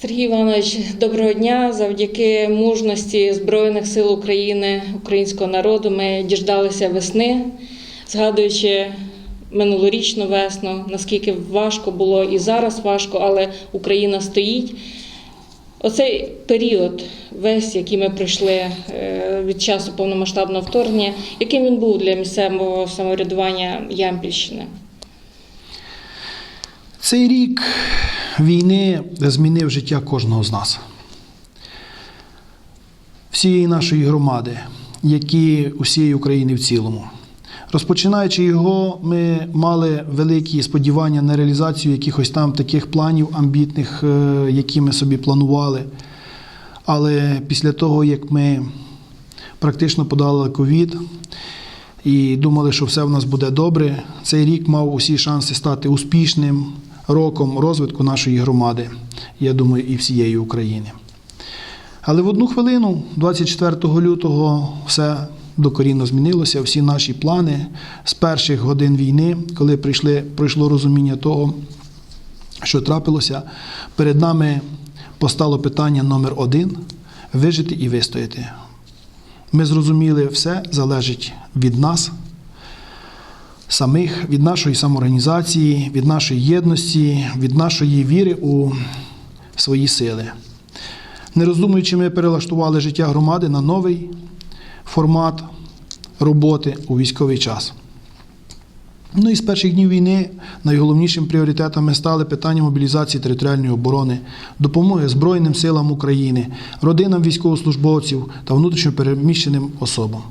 Сергій Іванович, доброго дня. Завдяки мужності Збройних сил України, українського народу, ми діждалися весни, згадуючи минулорічну весну, наскільки важко було і зараз важко, але Україна стоїть. Оцей період, весь, який ми пройшли е, від часу повномасштабного вторгнення, яким він був для місцевого самоврядування Ямпільщини? Цей рік війни змінив життя кожного з нас, всієї нашої громади, як і усієї України в цілому. Розпочинаючи його, ми мали великі сподівання на реалізацію якихось там таких планів амбітних, е, які ми собі планували. Але після того, як ми практично подолали ковід і думали, що все в нас буде добре, цей рік мав усі шанси стати успішним роком розвитку нашої громади, я думаю, і всієї України. Але в одну хвилину, 24 лютого, все докорінно змінилося. Всі наші плани з перших годин війни, коли прийшли, пройшло розуміння того, що трапилося, перед нами постало питання номер один вижити і вистояти. Ми зрозуміли, все залежить від нас, самих, від нашої самоорганізації, від нашої єдності, від нашої віри у свої сили. Не роздумуючи, ми перелаштували життя громади на новий формат роботи у військовий час. Ну і з перших днів війни найголовнішим пріоритетами стали питання мобілізації територіальної оборони, допомоги Збройним силам України, родинам військовослужбовців та внутрішньопереміщеним особам.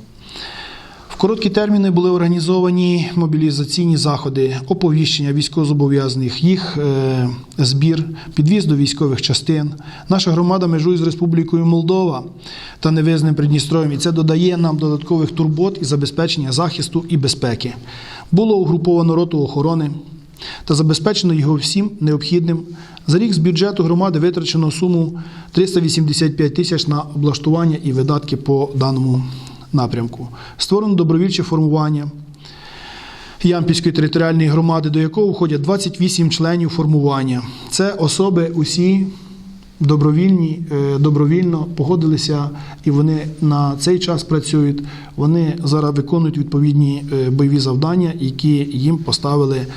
Короткі терміни були організовані мобілізаційні заходи, оповіщення військовозобов'язаних, їх е, збір, підвіз до військових частин. Наша громада межує з Республікою Молдова та невизнаним Придністров'ям, і це додає нам додаткових турбот і забезпечення захисту і безпеки. Було угруповано роту охорони та забезпечено його всім необхідним. За рік з бюджету громади витрачено суму 385 тисяч на облаштування і видатки по даному напрямку. Створено добровільче формування Ямпільської територіальної громади, до якого входять 28 членів формування. Це особи усі добровільні, е, добровільно погодилися і вони на цей час працюють. Вони зараз виконують відповідні е, бойові завдання, які їм поставили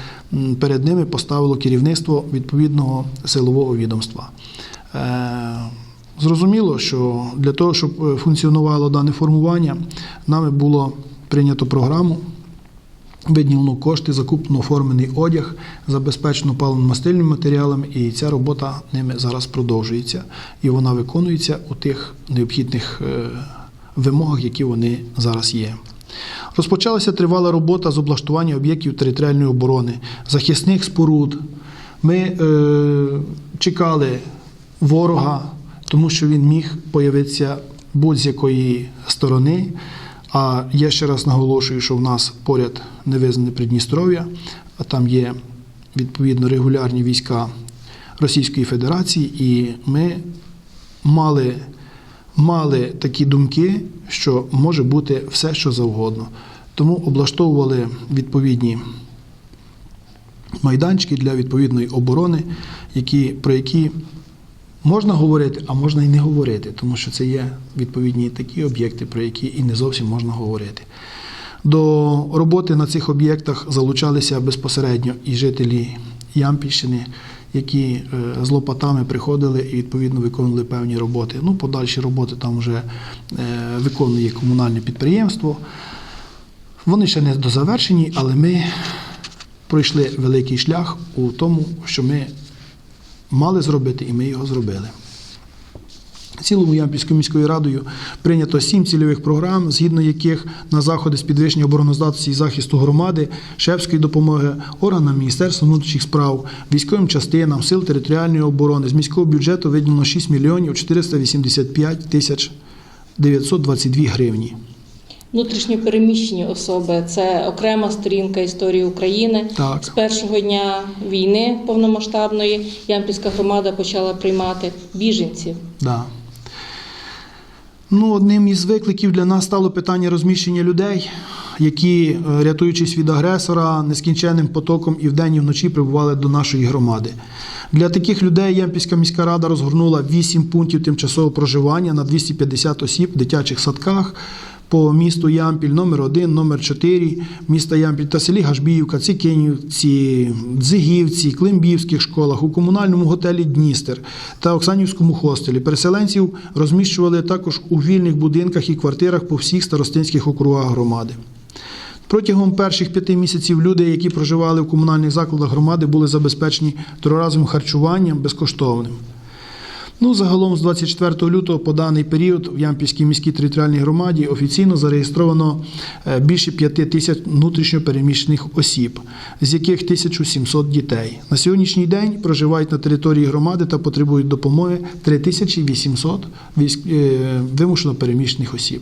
перед ними поставило керівництво відповідного силового відомства. Зрозуміло, що для того, щоб е, функціонувало дане формування, нами було прийнято програму, виділено кошти, закуплено оформлений одяг, забезпечено паливно-мастильними матеріалами, і ця робота ними зараз продовжується. І вона виконується у тих необхідних е, вимогах, які вони зараз є. Розпочалася тривала робота з облаштування об'єктів територіальної оборони, захисних споруд. Ми е, чекали ворога, тому що він міг появитися будь-з якої сторони. А я ще раз наголошую, що в нас поряд невизнане Придністров'я, а там є відповідно регулярні війська Російської Федерації, і ми мали, мали такі думки, що може бути все, що завгодно. Тому облаштовували відповідні майданчики для відповідної оборони, які, про які можна говорити, а можна і не говорити, тому що це є відповідні такі об'єкти, про які і не зовсім можна говорити. До роботи на цих об'єктах залучалися безпосередньо і жителі Ямпільщини, які е, з лопатами приходили і відповідно виконували певні роботи. Ну, подальші роботи там вже е, виконує комунальне підприємство. Вони ще не дозавершені, але ми пройшли великий шлях у тому, що ми мали зробити, і ми його зробили. Цілому Ямпільською міською радою прийнято сім цільових програм, згідно яких на заходи з підвищення обороноздатності і захисту громади, шефської допомоги, органам Міністерства внутрішніх справ, військовим частинам, сил територіальної оборони з міського бюджету виділено 6 мільйонів 485 тисяч 922 гривні. Внутрішньо переміщені особи це окрема сторінка історії України. Так. З першого дня війни повномасштабної Ямпільська громада почала приймати біженців. Да. Ну, одним із викликів для нас стало питання розміщення людей, які, е, рятуючись від агресора, нескінченним потоком і вдень, і вночі прибували до нашої громади. Для таких людей Ямпільська міська рада розгорнула 8 пунктів тимчасового проживання на 250 осіб в дитячих садках по місту Ямпіль, номер 1, номер 4 міста Ямпіль та селі Гашбіївка, Цикенівці, Дзигівці, Климбівських школах, у комунальному готелі Дністер та Оксанівському хостелі. Переселенців розміщували також у вільних будинках і квартирах по всіх старостинських округах громади. Протягом перших п'яти місяців люди, які проживали в комунальних закладах громади, були забезпечені триразовим харчуванням безкоштовним. Ну, загалом з 24 лютого по даний період в Ямпільській міській територіальній громаді офіційно зареєстровано е, більше 5 тисяч внутрішньопереміщених осіб, з яких 1700 дітей. На сьогоднішній день проживають на території громади та потребують допомоги 3800 військ- е, вимушено переміщених осіб.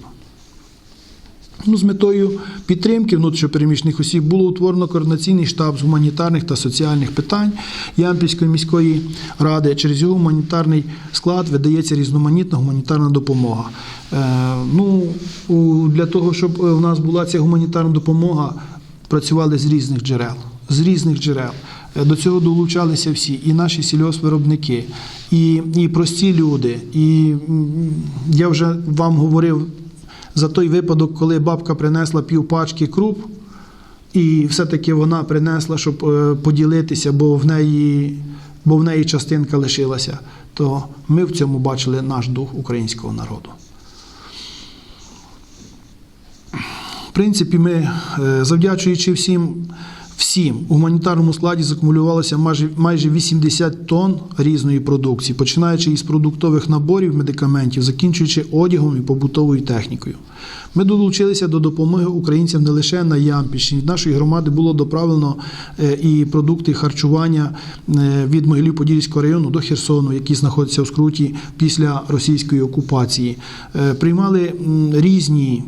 Ну, з метою підтримки внутрішньопереміщених осіб було утворено координаційний штаб з гуманітарних та соціальних питань Ямпільської міської ради. Через його гуманітарний склад видається різноманітна гуманітарна допомога. Е, ну, для того, щоб е, у нас була ця гуманітарна допомога, працювали з різних джерел. З різних джерел. Е, До цього долучалися всі, і наші сільгоспвиробники, і, і прості люди. І я вже вам говорив за той випадок, коли бабка принесла півпачки круп, і все-таки вона принесла, щоб е, поділитися, бо в неї, бо в неї частинка лишилася, то ми в цьому бачили наш дух українського народу. В принципі, ми, е, завдячуючи всім, всім у гуманітарному складі закумулювалося майже, майже 80 тонн різної продукції, починаючи із продуктових наборів, медикаментів, закінчуючи одягом і побутовою технікою. Ми долучилися до допомоги українцям не лише на Ямпільщині. Від нашої громади було доправлено е, і продукти харчування е, від Могилів-Подільського району до Херсону, які знаходяться у скруті після російської окупації. Е, Приймали різні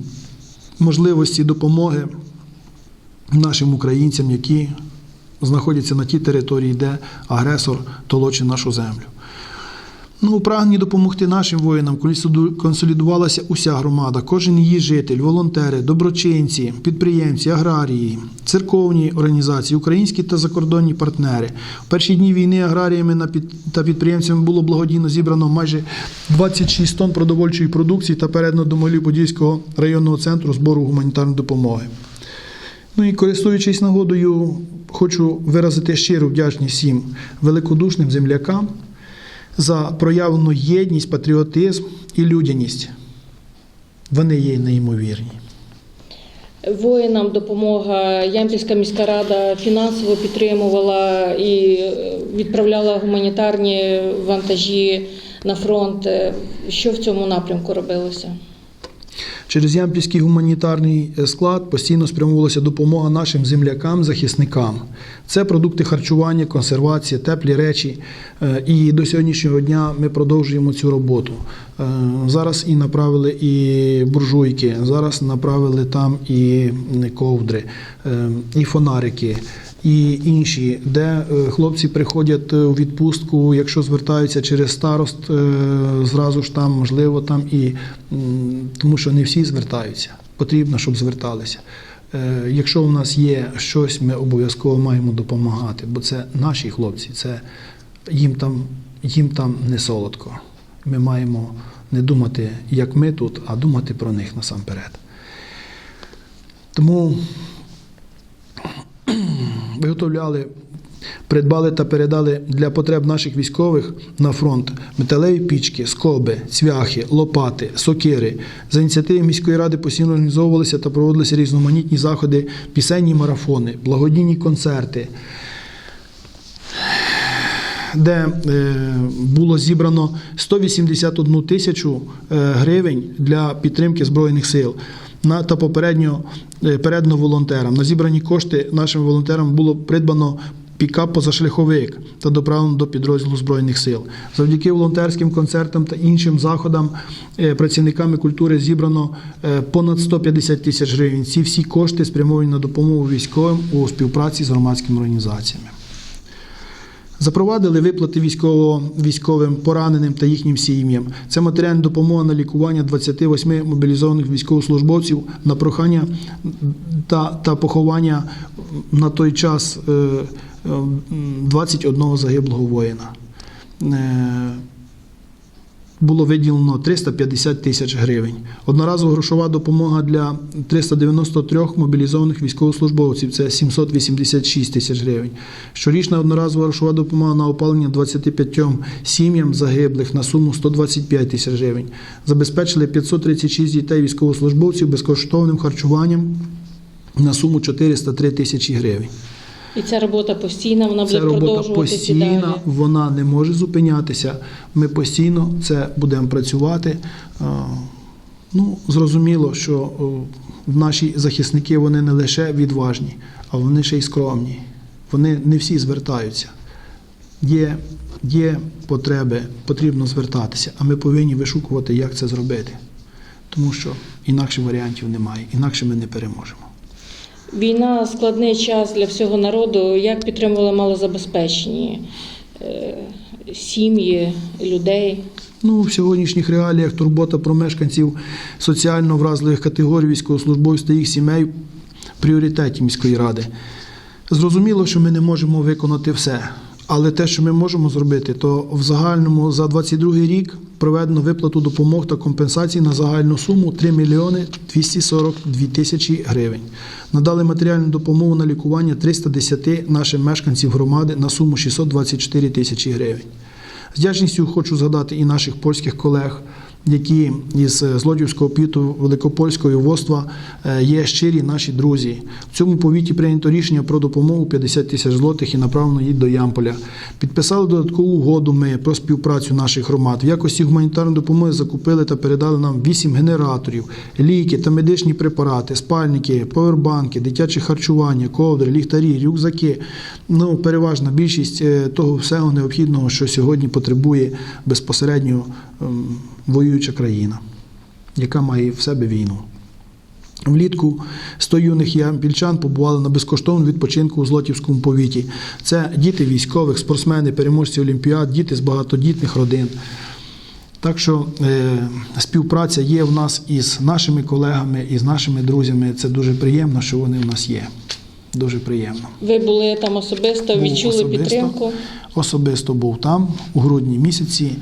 можливості допомоги нашим українцям, які знаходяться на тій території, де агресор толочить нашу землю. Ну, у прагненні допомогти нашим воїнам консолідувалася уся громада, кожен її житель, волонтери, доброчинці, підприємці, аграрії, церковні організації, українські та закордонні партнери. В перші дні війни аграріями та підприємцями було благодійно зібрано майже 26 тонн продовольчої продукції та передано до Могилів-Подільського районного центру збору гуманітарної допомоги. Ну і користуючись нагодою, хочу виразити щиру вдячність всім великодушним землякам за проявлену єдність, патріотизм і людяність. Вони є неймовірні. Воїнам допомога Ямпільська міська рада фінансово підтримувала і е, відправляла гуманітарні вантажі на фронт. Е, Що в цьому напрямку робилося? Через Ямпільський гуманітарний е, склад постійно спрямовувалася допомога нашим землякам, захисникам. Це продукти харчування, консервація, теплі речі. Е, І до сьогоднішнього дня ми продовжуємо цю роботу. Е, Зараз і направили і буржуйки, зараз направили там і ковдри, і фонарики. І інші, де е, хлопці приходять е, у відпустку, якщо звертаються через старост, е, зразу ж там, можливо, там і тому що не всі звертаються. Потрібно, щоб зверталися. Якщо у нас є щось, ми обов'язково маємо допомагати, бо це наші хлопці, це їм там, їм там не солодко. Ми маємо не думати, як ми тут, а думати про них насамперед. Тому виготовляли, придбали та передали для потреб наших військових на фронт металеві пічки, скоби, цвяхи, лопати, сокири. За ініціативи міської ради постійно організовувалися та проводилися різноманітні заходи, пісенні марафони, благодійні концерти. Де е, було зібрано 181 тисячу е, гривень для підтримки Збройних сил на, та попередньо е, передано волонтерам. На зібрані кошти нашим волонтерам було придбано пікап позашляховик та доправлено до підрозділу Збройних сил. Завдяки волонтерським концертам та іншим заходам е, працівниками культури зібрано е, понад 150 тисяч гривень. Ці всі кошти спрямовані на допомогу військовим у співпраці з громадськими організаціями. Запровадили виплати військово, військовим пораненим та їхнім сім'ям. Це матеріальна допомога на лікування 28 мобілізованих військовослужбовців на прохання та, та поховання на той час е, е, 21 загиблого воїна. Було виділено 350 тисяч гривень. Одноразова грошова допомога для 393 мобілізованих військовослужбовців це 786 тисяч гривень. Щорічна одноразова грошова допомога на опалення 25 сім'ям загиблих на суму 125 тисяч гривень. Забезпечили 536 дітей військовослужбовців безкоштовним харчуванням на суму 403 тисячі гривень. І ця робота постійна, вона буде Це робота постійна, вона не може зупинятися. Ми постійно це будемо працювати. Е, Ну, зрозуміло, що о, наші захисники вони не лише відважні, а вони ще й скромні. Вони не всі звертаються. Є, є потреби, потрібно звертатися, а ми повинні вишукувати, як це зробити. Тому що інакше варіантів немає, інакше ми не переможемо. Війна складний час для всього народу. Як підтримували малозабезпечені е, сім'ї, людей? Ну, в сьогоднішніх реаліях турбота про мешканців соціально вразливих категорій військовослужбовців та їх сімей в пріоритеті міської ради. Зрозуміло, що ми не можемо виконати все, але те, що ми можемо зробити, то в загальному за 22 рік проведено виплату допомог та компенсацій на загальну суму 3 мільйони 242 тисячі гривень. Надали матеріальну допомогу на лікування 310 нашим мешканців громади на суму 624 тисячі гривень. З вдячністю хочу згадати і наших польських колег, які із е, Злодівського піту Великопольського воства е, є щирі наші друзі. В цьому повіті прийнято рішення про допомогу 50 тисяч злотих і направлено їх до Ямполя. Підписали додаткову угоду ми про співпрацю наших громад. В якості гуманітарної допомоги закупили та передали нам 8 генераторів, ліки та медичні препарати, спальники, повербанки, дитяче харчування, ковдри, ліхтарі, рюкзаки. Ну, переважна більшість е, того всього необхідного, що сьогодні потребує безпосередньо воююча країна, яка має в себе війну. Влітку 100 юних ямпільчан побували на безкоштовному відпочинку у Злотівському повіті. Це діти військових, спортсмени, переможці олімпіад, діти з багатодітних родин. Так що е, співпраця є в нас із нашими колегами, і з нашими друзями. Це дуже приємно, що вони в нас є. Дуже приємно. Ви були там особисто, відчули особисто. підтримку. Особисто був там у грудні місяці,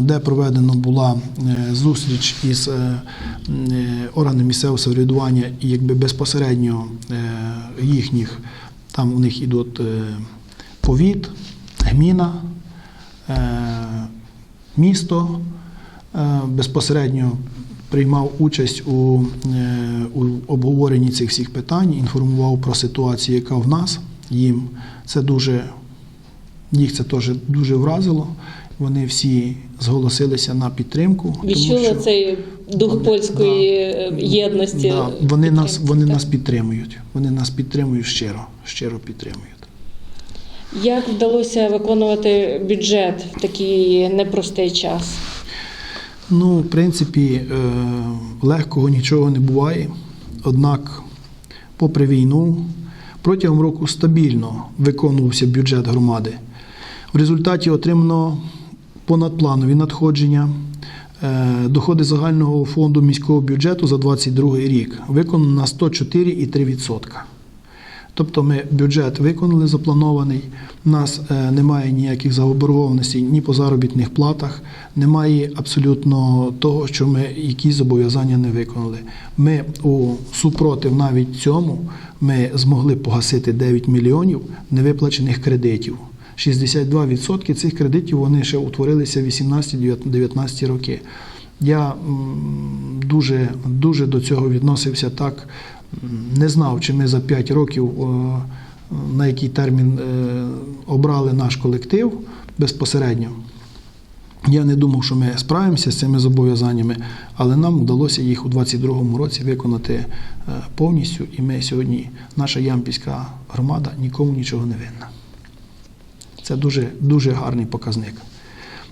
де проведено була е, зустріч із е, е, органами місцевого самоврядування і якби безпосередньо е, їхніх, там у них ідуть е, повіт, гміна, е, місто е, безпосередньо приймав участь у, е, у обговоренні цих всіх питань, інформував про ситуацію, яка в нас їм. Це дуже їх це теж дуже вразило. Вони всі зголосилися на підтримку. Відчули що- цей дух Вони- польської е, єдності. Да, вони нас, вони так. нас підтримують. Вони нас підтримують щиро, щиро підтримують. Як вдалося виконувати бюджет в такий непростий час? Ну, в принципі, е, легкого нічого не буває. Однак, попри війну, протягом року стабільно виконувався бюджет громади. В результаті отримано понадпланові надходження. Е, Доходи загального фонду міського бюджету за 2022 рік виконано на 104,3%. Тобто ми бюджет виконали запланований. У нас е, немає ніяких заборгованостей ні по заробітних платах, немає абсолютно того, що ми якісь зобов'язання не виконали. Ми у супротив навіть цьому ми змогли погасити 9 мільйонів невиплачених кредитів. 62% цих кредитів вони ще утворилися в 18-19 роки. Я дуже, дуже до цього відносився так. Не знав, чи ми за 5 років на який термін е, обрали наш колектив безпосередньо. Я не думав, що ми справимося з цими зобов'язаннями, але нам вдалося їх у 2022 році виконати е, повністю. І ми сьогодні, наша ямпільська громада, нікому нічого не винна. Це дуже, дуже гарний показник.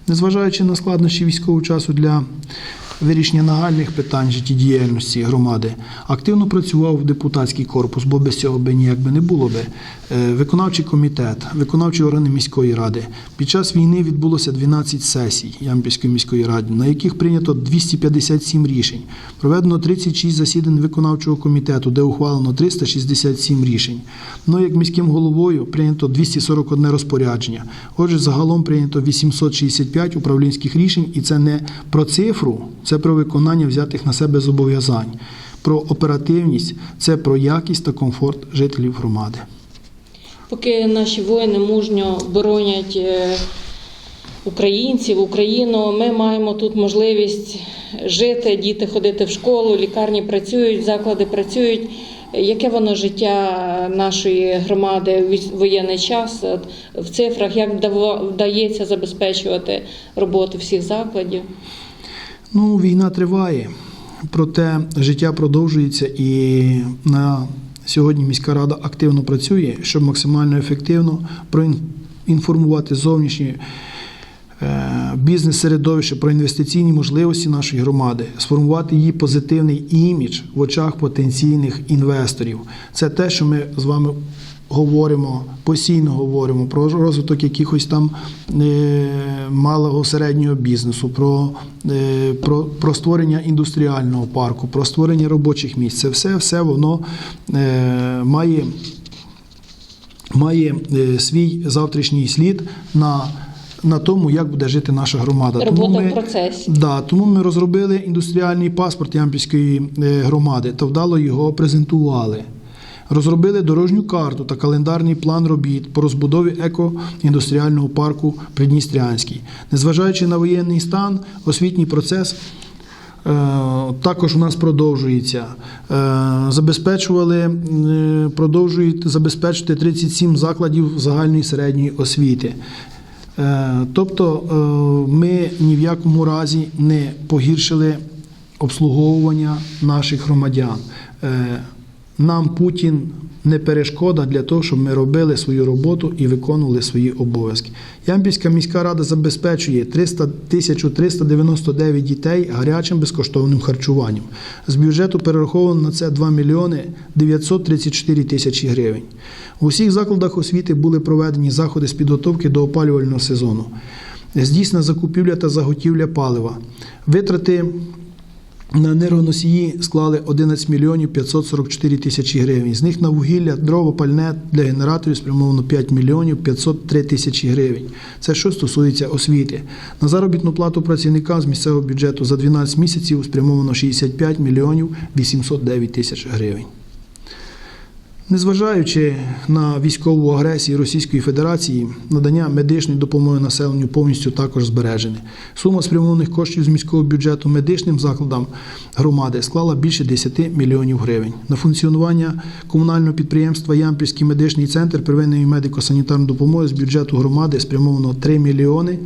Незважаючи на складнощі військового часу для вирішення нагальних питань життєдіяльності громади. Активно працював в депутатський корпус, бо без цього би ніяк би не було би. Е, Виконавчий комітет, виконавчі органи міської ради. Під час війни відбулося 12 сесій Ямпільської міської ради, на яких прийнято 257 рішень. Проведено 36 засідань виконавчого комітету, де ухвалено 367 рішень. Ну, як міським головою прийнято 241 розпорядження. Отже, загалом прийнято 865 управлінських рішень, і це не про цифру, це про виконання взятих на себе зобов'язань. Про оперативність це про якість та комфорт жителів громади. Поки наші воїни мужньо боронять е, українців, Україну, ми маємо тут можливість жити, діти ходити в школу, лікарні працюють, заклади працюють. Яке воно життя нашої громади вій- воєнний час в цифрах, як вдається забезпечувати роботу всіх закладів? Ну, війна триває, проте життя продовжується і на сьогодні міська рада активно працює, щоб максимально ефективно проінформувати зовнішні е, бізнес-середовище про інвестиційні можливості нашої громади, сформувати її позитивний імідж в очах потенційних інвесторів. Це те, що ми з вами говоримо, постійно говоримо про розвиток якихось там е, малого середнього бізнесу, про, е, про, про створення індустріального парку, про створення робочих місць. Це все, все воно е, має має свій завтрашній слід на, на тому, як буде жити наша громада. Робота в процесі. Да, тому ми розробили індустріальний паспорт Ямпільської громади та вдало його презентували. Розробили дорожню карту та календарний план робіт по розбудові еко-індустріального парку Придністрянський. Незважаючи на воєнний стан, освітній процес Е, Також у нас продовжується. Е, Забезпечували, продовжують забезпечити 37 закладів загальної середньої освіти. Е, Тобто ми ні в якому разі не погіршили обслуговування наших громадян. Нам Путін не перешкода для того, щоб ми робили свою роботу і виконували свої обов'язки. Ямпільська міська рада забезпечує 300 1399 дітей гарячим безкоштовним харчуванням. З бюджету перераховано на це 2 мільйони 934 тисячі гривень. У всіх закладах освіти були проведені заходи з підготовки до опалювального сезону. Здійснена закупівля та заготівля палива. Витрати на енергоносії склали 11 мільйонів 544 тисячі гривень. З них на вугілля, дрова, пальне для генераторів спрямовано 5 мільйонів 503 тисячі гривень. Це що стосується освіти. На заробітну плату працівникам з місцевого бюджету за 12 місяців спрямовано 65 мільйонів 809 тисяч гривень. Незважаючи на військову агресію Російської Федерації, надання медичної допомоги населенню повністю також збережене. Сума спрямованих коштів з міського бюджету медичним закладам громади склала більше 10 мільйонів гривень. На функціонування комунального підприємства Ямпільський медичний центр первинної медико-санітарної допомоги з бюджету громади спрямовано 3 мільйони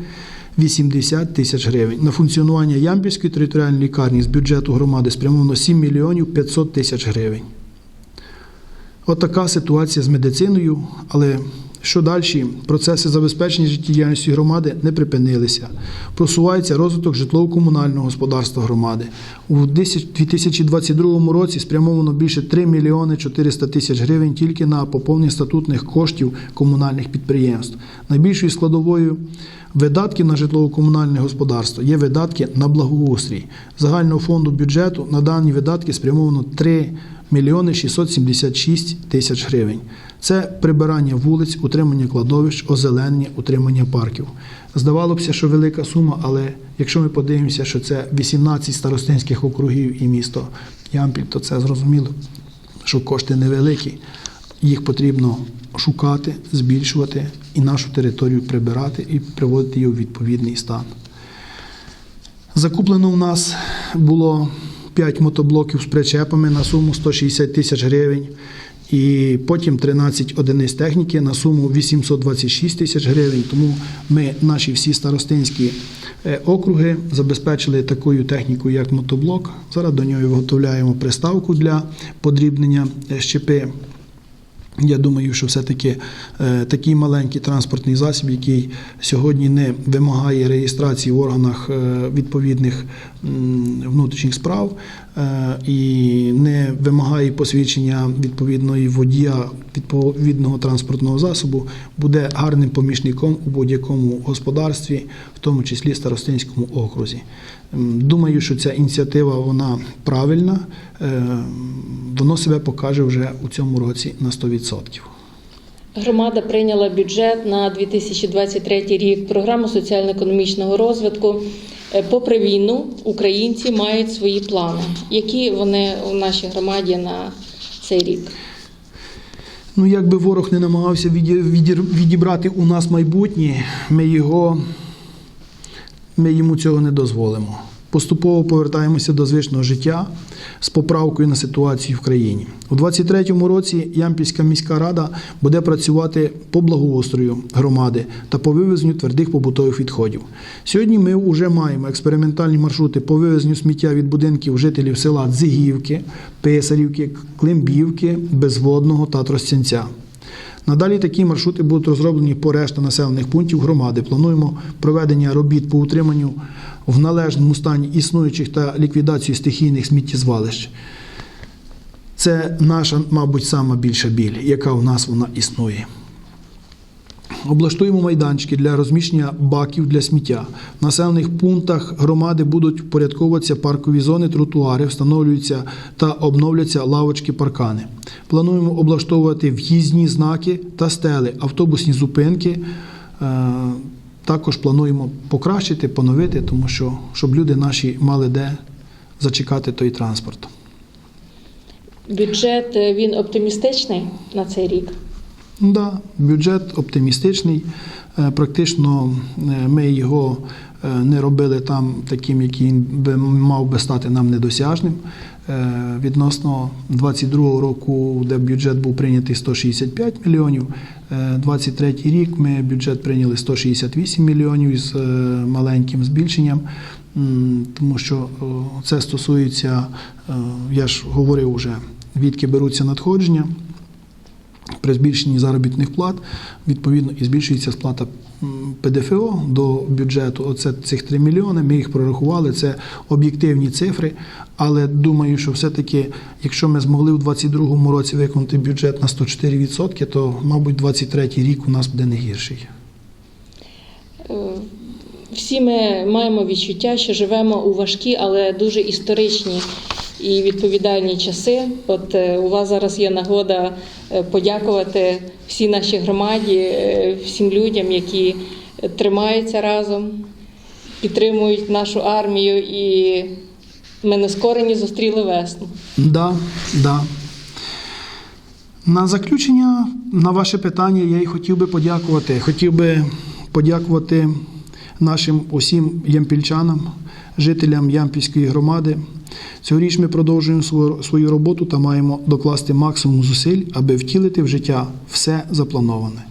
80 тисяч гривень. На функціонування Ямпільської територіальної лікарні з бюджету громади спрямовано 7 мільйонів 500 тисяч гривень. От ситуація з медициною, але що далі? Процеси забезпечення життєдіяльності громади не припинилися. Просувається розвиток житлово-комунального господарства громади. У 2022 році спрямовано більше 3 мільйони 400 тисяч гривень тільки на поповнення статутних коштів комунальних підприємств. Найбільшою складовою видатків на житлово-комунальне господарство є видатки на благоустрій. Загального фонду бюджету на дані видатки спрямовано 3 мільйони 676 тисяч гривень. Це прибирання вулиць, утримання кладовищ, озеленення, утримання парків. Здавалося б, що велика сума, але якщо ми подивимося, що це 18 старостинських округів і місто Ямпіль, то це зрозуміло, що кошти невеликі. Їх потрібно шукати, збільшувати і нашу територію прибирати і приводити її у відповідний стан. Закуплено в нас було 5 мотоблоків з причепами на суму 160 тисяч гривень. І потім 13 одиниць техніки на суму 826 тисяч гривень. Тому ми наші всі старостинські е, округи забезпечили такою технікою, як мотоблок. Зараз до нього виготовляємо приставку для подрібнення е, щепи. Я думаю, що все-таки е, такий маленький транспортний засіб, який сьогодні не вимагає реєстрації в органах е, відповідних внутрішніх справ і не вимагає посвідчення відповідної водія відповідного транспортного засобу, буде гарним помічником у будь-якому господарстві, в тому числі Старостинському окрузі. Думаю, що ця ініціатива вона правильна. Е, Воно себе покаже вже у цьому році на 100%. Громада прийняла бюджет на 2023 рік, програму соціально-економічного розвитку. Е, Попри війну, українці мають свої плани. Які вони у нашій громаді на цей рік? Ну, якби ворог не намагався відібрати у нас майбутнє, ми його ми йому цього не дозволимо. Поступово повертаємося до звичного життя з поправкою на ситуацію в країні. У 2023 році Ямпільська міська рада буде працювати по благоустрою громади та по вивезенню твердих побутових відходів. Сьогодні ми вже маємо експериментальні маршрути по вивезенню сміття від будинків жителів села Дзигівки, Писарівки, Климбівки, Безводного та Тростянця. Надалі такі маршрути будуть розроблені по решта населених пунктів громади. Плануємо проведення робіт по утриманню в належному стані існуючих та ліквідацію стихійних сміттєзвалищ. Це наша, мабуть, сама більша біль, яка в нас вона існує. Облаштуємо майданчики для розміщення баків для сміття. В населених пунктах громади будуть впорядковуватися паркові зони, тротуари, встановлюються та обновляться лавочки, паркани. Плануємо облаштовувати в'їзні знаки та стели, автобусні зупинки. Також плануємо покращити, поновити, тому що щоб люди наші мали де зачекати той транспорт. Бюджет е, він оптимістичний на цей рік. Да, бюджет оптимістичний. Е, Практично е, ми його не робили там таким, який би мав би стати нам недосяжним. Е, Відносно 22 року, де бюджет був прийнятий 165 мільйонів, 23 рік ми бюджет прийняли 168 мільйонів із е, маленьким збільшенням. Тому що е, це стосується, е, я ж говорив вже, відки беруться надходження при збільшенні заробітних плат, відповідно, і збільшується сплата ПДФО до бюджету. Оце цих 3 мільйони. Ми їх прорахували. Це об'єктивні цифри. Але думаю, що все-таки, якщо ми змогли у 2022 році виконати бюджет на 104%, то, мабуть, 2023 рік у нас буде не гірший. Е, Всі ми маємо відчуття, що живемо у важкі, але дуже історичні і відповідальні часи. От е, у вас зараз є нагода е, подякувати всій нашій громаді, е, всім людям, які тримаються разом, підтримують нашу армію, і ми нескорені зустріли весну. Да, да. На заключення на ваше питання я й хотів би подякувати. Хотів би подякувати нашим усім ямпільчанам, жителям Ямпільської громади. Цьогоріч ми продовжуємо свою, роботу та маємо докласти максимум зусиль, аби втілити в життя все заплановане.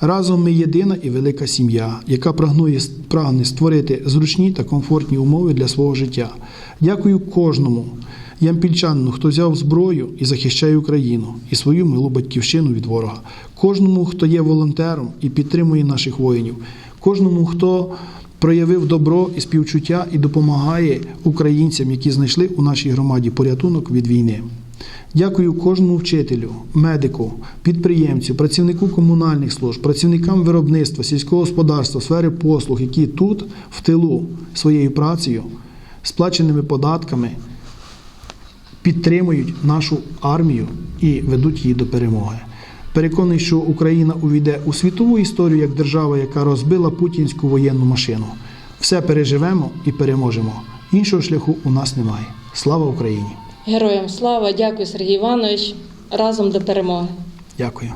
Разом ми єдина і велика сім'я, яка прагнує, прагне створити зручні та комфортні умови для свого життя. Дякую кожному ямпільчанину, хто взяв зброю і захищає Україну і свою милу батьківщину від ворога, кожному, хто є волонтером і підтримує наших воїнів, кожному, хто проявив добро і співчуття і допомагає українцям, які знайшли у нашій громаді порятунок від війни. Дякую кожному вчителю, медику, підприємцю, працівнику комунальних служб, працівникам виробництва, сільського господарства, сфери послуг, які тут, в тилу, своєю працею, сплаченими податками підтримують нашу армію і ведуть її до перемоги. Переконаний, що Україна увійде у світову історію як держава, яка розбила путінську воєнну машину. Все переживемо і переможемо. Іншого шляху у нас немає. Слава Україні! Героям слава! Дякую, Сергій Іванович. Разом до перемоги. Дякую.